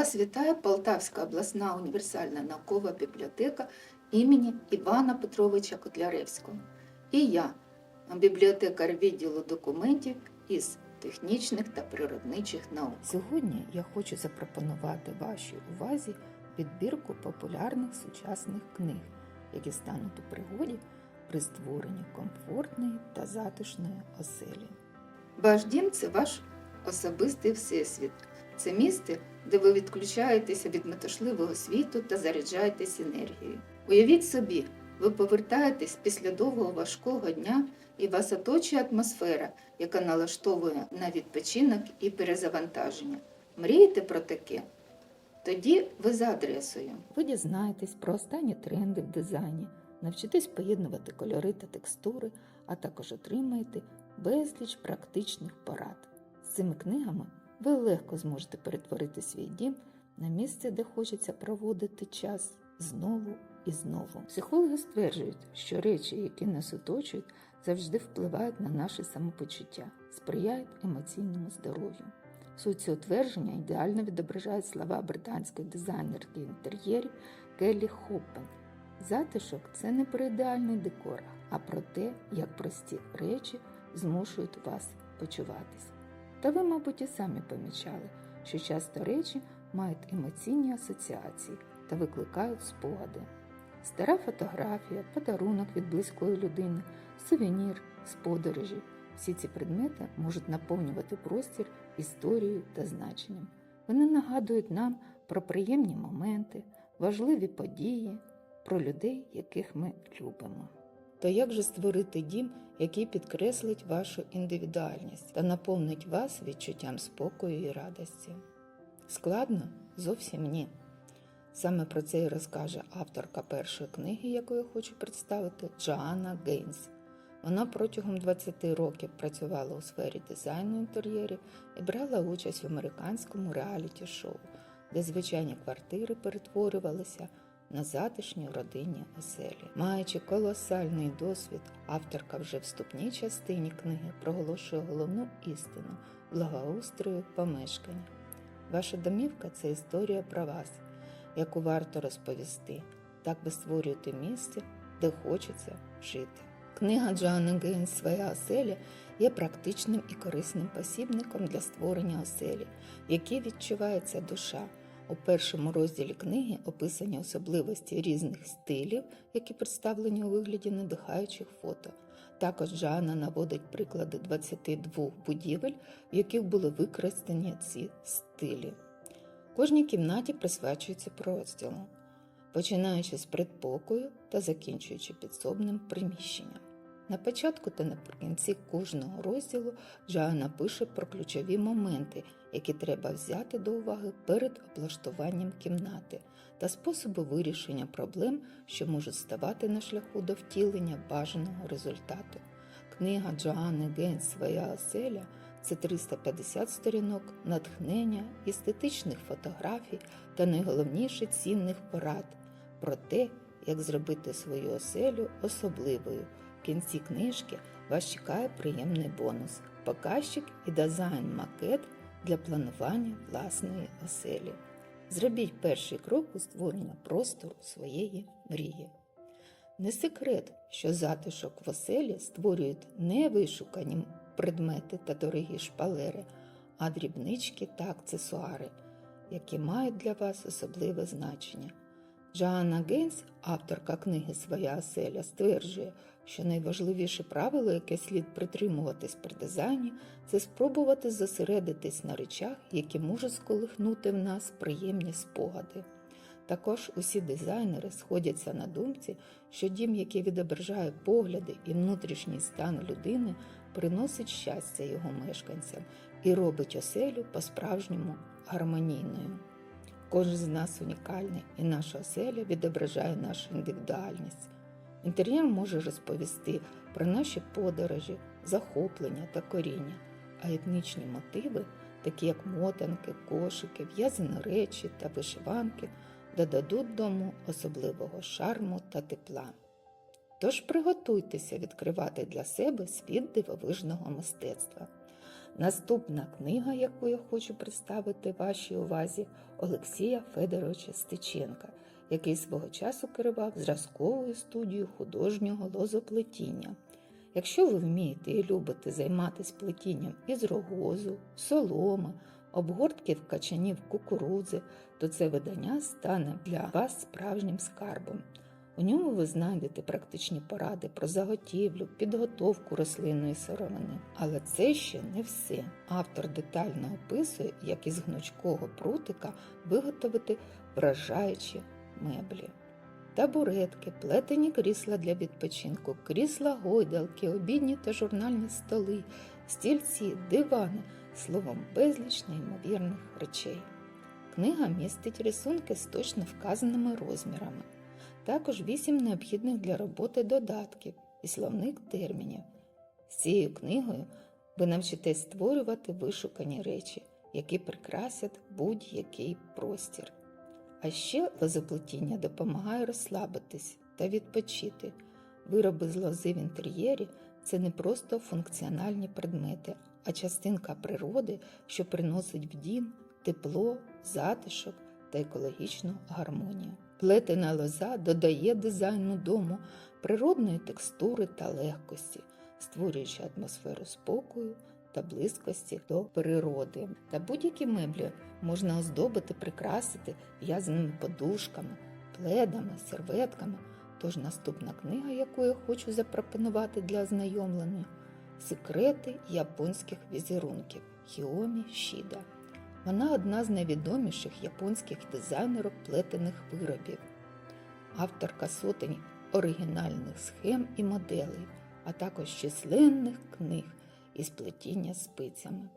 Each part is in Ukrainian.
Вас вітає Полтавська обласна універсальна наукова бібліотека імені Івана Петровича Котляревського. І я, бібліотекар відділу документів із технічних та природничих наук. Сьогодні я хочу запропонувати вашій увазі підбірку популярних сучасних книг, які стануть у пригоді при створенні комфортної та затишної оселі. Ваш дім це ваш особистий всесвіт. Це місце, де ви відключаєтеся від метушливого світу та заряджаєтесь енергією. Уявіть собі, ви повертаєтесь після довгого важкого дня і вас оточує атмосфера, яка налаштовує на відпочинок і перезавантаження. Мрієте про таке? Тоді ви за адресою. Ви дізнаєтесь про останні тренди в дизайні, навчитесь поєднувати кольори та текстури, а також отримаєте безліч практичних порад. З цими книгами ви легко зможете перетворити свій дім на місце, де хочеться проводити час знову і знову. Психологи стверджують, що речі, які нас оточують, завжди впливають на наше самопочуття, сприяють емоційному здоров'ю. Суть цього твердження ідеально відображають слова британської дизайнерки інтер'єрів Келлі Хоппен. Затишок це не про ідеальний декор, а про те, як прості речі змушують вас почуватись. Та ви, мабуть, і самі помічали, що часто речі мають емоційні асоціації та викликають спогади. Стара фотографія, подарунок від близької людини, сувенір з подорожі. Всі ці предмети можуть наповнювати простір історією та значенням. Вони нагадують нам про приємні моменти, важливі події, про людей, яких ми любимо. То як же створити дім, який підкреслить вашу індивідуальність та наповнить вас відчуттям спокою і радості? Складно? Зовсім ні. Саме про це і розкаже авторка першої книги, яку я хочу представити, Джоанна Гейнс. Вона протягом 20 років працювала у сфері дизайну інтер'єрів і брала участь в американському реаліті-шоу, де звичайні квартири перетворювалися на затишні родинні оселі. Маючи колосальний досвід, авторка вже в вступній частині книги проголошує головну істину благоустрою помешкання. Ваша домівка це історія про вас, яку варто розповісти. Так ви створюєте місце, де хочеться жити. Книга Джоанни Гейнс Своя оселя є практичним і корисним посібником для створення оселі, в якій відчувається душа. У першому розділі книги описані особливості різних стилів, які представлені у вигляді надихаючих фото. Також Джоанна наводить приклади 22 будівель, в яких були використані ці стилі. Кожній кімнаті присвячується розділу, починаючи з предпокою та закінчуючи підсобним приміщенням. На початку та наприкінці кожного розділу Джоанна пише про ключові моменти, які треба взяти до уваги перед облаштуванням кімнати та способи вирішення проблем, що можуть ставати на шляху до втілення бажаного результату. Книга Джоанни Гейнс Своя оселя це 350 сторінок натхнення, естетичних фотографій та найголовніше цінних порад про те, як зробити свою оселю особливою. В кінці книжки вас чекає приємний бонус показчик і дизайн-макет для планування власної оселі. Зробіть перший крок у створення простору своєї мрії. Не секрет, що затишок в оселі створюють не вишукані предмети та дорогі шпалери, а дрібнички та аксесуари, які мають для вас особливе значення. Джоанна Гейнс, авторка книги Своя оселя, стверджує, що найважливіше правило, яке слід притримуватись при дизайні, це спробувати зосередитись на речах, які можуть сколихнути в нас приємні спогади. Також усі дизайнери сходяться на думці, що дім, який відображає погляди і внутрішній стан людини, приносить щастя його мешканцям і робить оселю по-справжньому гармонійною. Кожен з нас унікальний, і наша оселя відображає нашу індивідуальність. Інтер'єр може розповісти про наші подорожі, захоплення та коріння, а етнічні мотиви, такі як мотанки, кошики, в'язані речі та вишиванки, додадуть дому особливого шарму та тепла. Тож приготуйтеся відкривати для себе світ дивовижного мистецтва. Наступна книга, яку я хочу представити вашій увазі, Олексія Федоровича Стеченка, який свого часу керував зразковою студією художнього лозоплетіння. Якщо ви вмієте і любите займатися плетінням із рогозу, соломи, обгортків качанів кукурудзи, то це видання стане для вас справжнім скарбом. У ньому ви знайдете практичні поради про заготівлю, підготовку рослинної сировини. Але це ще не все. Автор детально описує, як із гнучкого прутика виготовити вражаючі меблі. Табуретки, плетені крісла для відпочинку, крісла гойдалки, обідні та журнальні столи, стільці, дивани, словом, безліч неймовірних речей. Книга містить рисунки з точно вказаними розмірами, також вісім необхідних для роботи додатків і словник термінів. З цією книгою ви навчитесь створювати вишукані речі, які прикрасять будь-який простір. А ще лозоплетіння допомагає розслабитись та відпочити. Вироби з лози в інтер'єрі це не просто функціональні предмети, а частинка природи, що приносить в дім тепло, затишок та екологічну гармонію. Плетена лоза додає дизайну дому природної текстури та легкості, створюючи атмосферу спокою та близькості до природи. Та будь-які меблі можна оздобити, прикрасити в'язаними подушками, пледами, серветками. Тож наступна книга, яку я хочу запропонувати для ознайомлення Секрети японських візерунків Хіомі Шіда. Вона одна з найвідоміших японських дизайнерок плетених виробів, авторка сотень оригінальних схем і моделей, а також численних книг із плетіння спицями.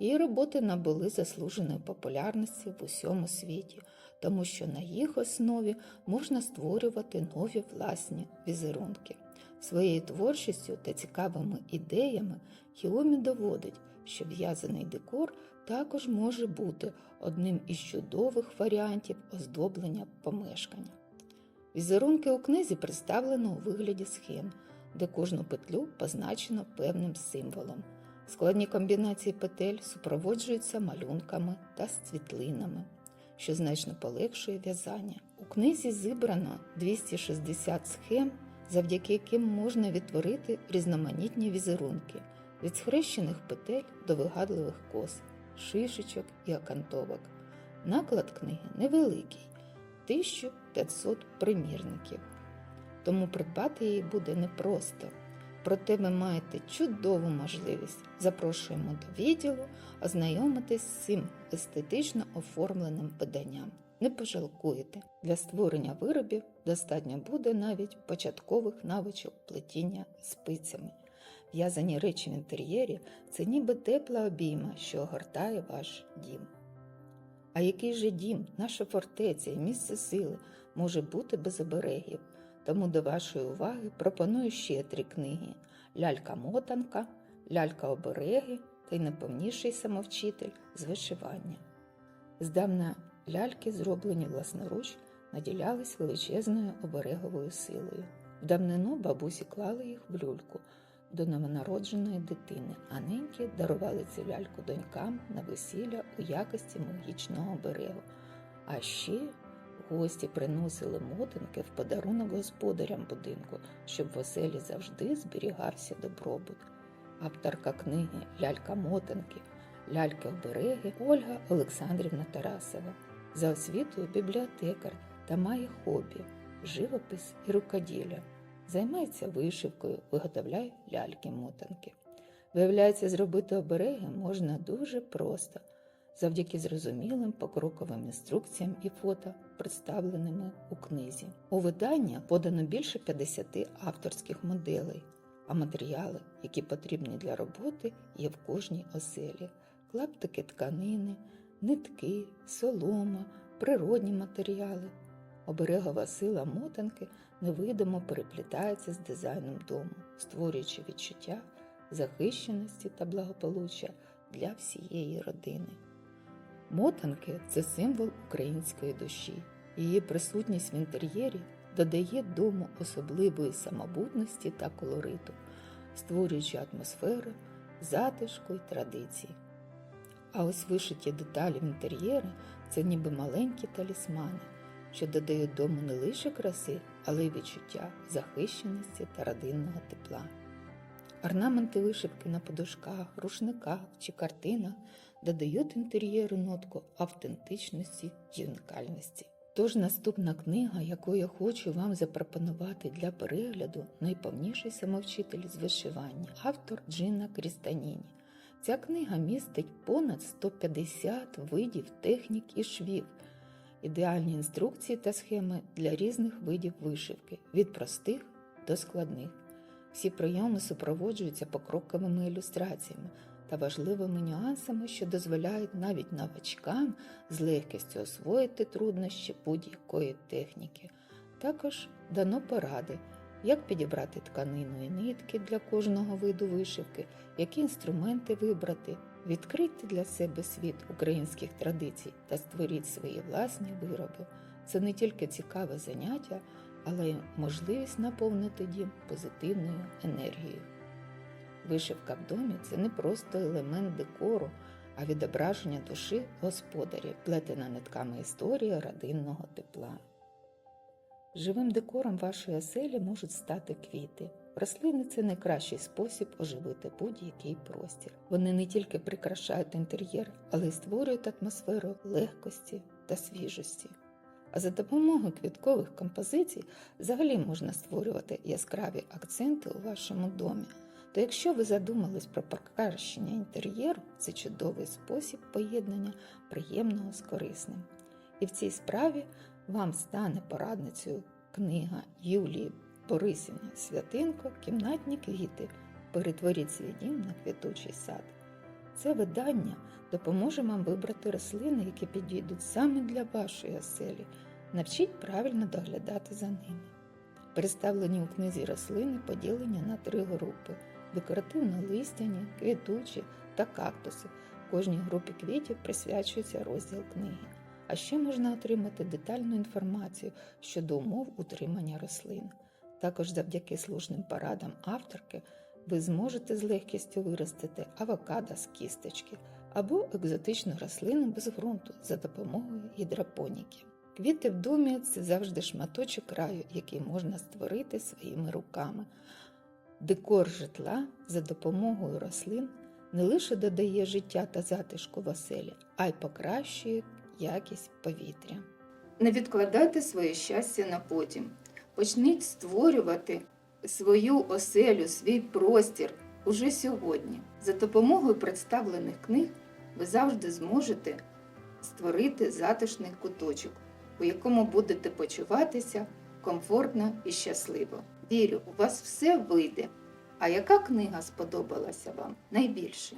Її роботи набули заслуженої популярності в усьому світі, тому що на їх основі можна створювати нові власні візерунки. Своєю творчістю та цікавими ідеями Хіомі доводить, що в'язаний декор також може бути одним із чудових варіантів оздоблення помешкання. Візерунки у книзі представлено у вигляді схем, де кожну петлю позначено певним символом. Складні комбінації петель супроводжуються малюнками та світлинами, що значно полегшує в'язання. У книзі зібрано 260 схем, завдяки яким можна відтворити різноманітні візерунки від схрещених петель до вигадливих кос, шишечок і окантовок. Наклад книги невеликий 1500 примірників, тому придбати її буде непросто. Проте ви маєте чудову можливість. Запрошуємо до відділу ознайомитись з цим естетично оформленим виданням. Не пожалкуєте. Для створення виробів достатньо буде навіть початкових навичок плетіння спицями. В'язані речі в інтер'єрі це ніби тепла обійма, що огортає ваш дім. А який же дім, наша фортеця і місце сили може бути без оберегів? Тому до вашої уваги пропоную ще три книги: Лялька-мотанка, Лялька-обереги та й найповніший самовчитель з вишивання. Здавна ляльки, зроблені власноруч, наділялись величезною обереговою силою. В давнину бабусі клали їх в люльку до новонародженої дитини, а неньки дарували цю ляльку донькам на весілля у якості магічного оберегу. А ще Гості приносили мотинки в подарунок господарям будинку, щоб в оселі завжди зберігався добробут. Авторка книги Лялька-мотинки, Ляльки-обереги Ольга Олександрівна Тарасова. За освітою бібліотекар та має хобі, живопис і рукоділля. Займається вишивкою, виготовляє ляльки-мотанки. Виявляється, зробити обереги можна дуже просто завдяки зрозумілим покроковим інструкціям і фото, представленими у книзі. У видання подано більше 50 авторських моделей, а матеріали, які потрібні для роботи, є в кожній оселі: клаптики тканини, нитки, солома, природні матеріали. Оберегова сила мотанки невидимо переплітається з дизайном дому, створюючи відчуття захищеності та благополуччя для всієї родини. Мотанки це символ української душі. Її присутність в інтер'єрі додає дому особливої самобутності та колориту, створюючи атмосферу затишку й традиції. А ось вишиті деталі в інтер'єри це ніби маленькі талісмани, що додають дому не лише краси, але й відчуття захищеності та родинного тепла. Орнаменти вишивки на подушках, рушниках чи картинах додають інтер'єру нотку автентичності й унікальності. Тож наступна книга, яку я хочу вам запропонувати для перегляду, найповніший самовчитель з вишивання, автор Джина Крістаніні. Ця книга містить понад 150 видів технік і швів, ідеальні інструкції та схеми для різних видів вишивки, від простих до складних. Всі прийоми супроводжуються покроковими ілюстраціями та важливими нюансами, що дозволяють навіть новачкам з легкістю освоїти труднощі будь-якої техніки. Також дано поради, як підібрати тканину і нитки для кожного виду вишивки, які інструменти вибрати, відкрити для себе світ українських традицій та створіть свої власні вироби. Це не тільки цікаве заняття, але й можливість наповнити дім позитивною енергією. Вишивка в домі це не просто елемент декору, а відображення душі господарів, плетена нитками історії родинного тепла. Живим декором вашої оселі можуть стати квіти. Рослини це найкращий спосіб оживити будь-який простір. Вони не тільки прикрашають інтер'єр, але й створюють атмосферу легкості та свіжості. А за допомогою квіткових композицій взагалі можна створювати яскраві акценти у вашому домі. То якщо ви задумались про покращення інтер'єру, це чудовий спосіб поєднання приємного з корисним. І в цій справі вам стане порадницею книга Юлії Борисівни Святинко Кімнатні квіти. Перетворіть свій дім на квітучий сад. Це видання допоможе вам вибрати рослини, які підійдуть саме для вашої оселі. Навчіть правильно доглядати за ними. Представлені у книзі рослини поділені на три групи: декоративно-листяні, квітучі та кактуси. Кожній групі квітів присвячується розділ книги. А ще можна отримати детальну інформацію щодо умов утримання рослин. Також завдяки слушним порадам авторки ви зможете з легкістю виростити авокадо з кісточки або екзотичну рослину без ґрунту за допомогою гідропоніки. Квіти в домі це завжди шматочок краю, який можна створити своїми руками. Декор житла за допомогою рослин не лише додає життя та затишку в оселі, а й покращує якість повітря. Не відкладайте своє щастя на потім. Почніть створювати свою оселю, свій простір уже сьогодні. За допомогою представлених книг ви завжди зможете створити затишний куточок, у якому будете почуватися комфортно і щасливо. Вірю, у вас все вийде. А яка книга сподобалася вам найбільше?